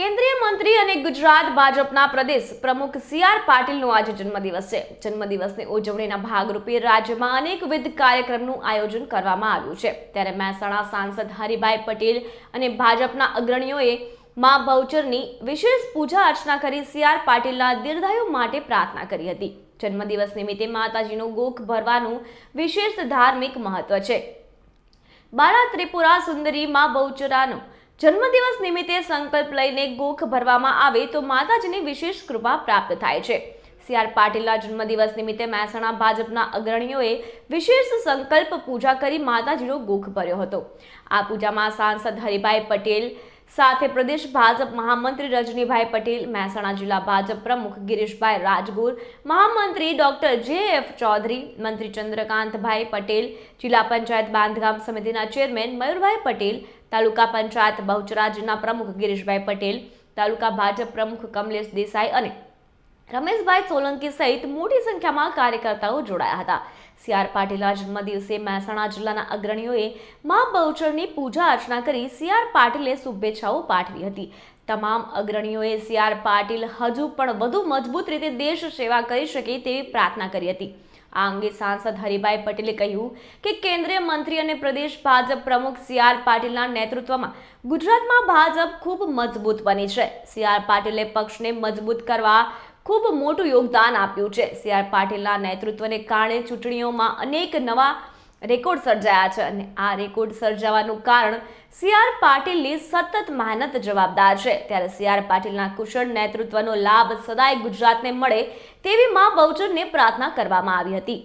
કેન્દ્રીય મંત્રી અને ગુજરાત ભાજપના પ્રદેશ પ્રમુખ સી આર પાટીલનો આજે જન્મદિવસ છે. જન્મદિવસની ઉજવણીના ભાગરૂપે રાજ્યમાં અનેકવિધ કાર્યક્રમનું આયોજન કરવામાં આવ્યું છે. ત્યારે મહેસાણા સાંસદ હરિભાઈ પટેલ અને ભાજપના અગ્રણીઓએ મા બહુચરની વિશેષ પૂજા અર્ચના કરી સી આર પાટીલના દીર્ઘાયુ માટે પ્રાર્થના કરી હતી. જન્મદિવસ નિમિત્તે માતાજીનું ગોખ ભરવાનું વિશેષ ધાર્મિક મહત્વ છે. બાલા ત્રિપુરા સુંદરી મા બહુચરાનો જન્મદિવસ નિમિત્તે સંકલ્પ લઈને ગોખ ભરવામાં આવે તો માતાજીની વિશેષ કૃપા પ્રાપ્ત થાય છે. સી આર પાટીલના જન્મદિવસ નિમિત્તે મહેસાણા ભાજપના અગ્રણીઓએ વિશેષ સંકલ્પ પૂજા કરી માતાજીનો ગોખ ભર્યો હતો. આ પૂજામાં સાંસદ હરિભાઈ પટેલ સાથે પ્રદેશ ભાજપ મહામંત્રી રજનીભાઈ પટેલ, મહેસાણા જિલ્લા ભાજપ પ્રમુખ ગિરીશભાઈ રાજગુર, મહામંત્રી ડોક્ટર જે એફ ચૌધરી, મંત્રી ચંદ્રકાંતભાઈ પટેલ, જિલ્લા પંચાયત બાંધકામ સમિતિના ચેરમેન મયુરભાઈ પટેલ, તાલુકા પંચાયત બહુચરાજના પ્રમુખ ગિરીશભાઈ પટેલ, તાલુકા ભાજપ પ્રમુખ કમલેશ દેસાઈ અને રમેશભાઈ સોલંકી સહિત મોટી સંખ્યામાં કાર્યકર્તાઓ જોડાયા હતા. સી આર પાટીલના જન્મદિવસે મહેસાણા જિલ્લાના અગ્રણીઓએ મા બહુચરની પૂજા અર્ચના કરી સી આર પાટીલે શુભેચ્છાઓ પાઠવી હતી. તમામ અગ્રણીઓએ સી આર પાટીલ હજુ પણ વધુ મજબૂત રીતે દેશ સેવા કરી શકે તેવી પ્રાર્થના કરી હતી. આ અંગે સાંસદ હરિભાઈ પટેલે કહ્યું કે કેન્દ્રીય મંત્રી અને પ્રદેશ ભાજપ પ્રમુખ સી આર પાટીલના નેતૃત્વમાં ગુજરાતમાં ભાજપ ખૂબ મજબૂત બની છે. સી આર પાટીલે પક્ષને મજબૂત કરવા ખૂબ મોટું યોગદાન આપ્યું છે. સી આર પાટીલના નેતૃત્વને કારણે ચૂંટણીઓમાં અનેક નવા રેકોર્ડ સર્જાયા છે અને આ રેકોર્ડ સર્જાવાનું કારણ સી આર પાટીલની સતત મહેનત જવાબદાર છે. ત્યારે સી આર પાટીલના કુશળ નેતૃત્વનો લાભ સદાય ગુજરાતને મળે તેવી મા બહુચરને પ્રાર્થના કરવામાં આવી હતી.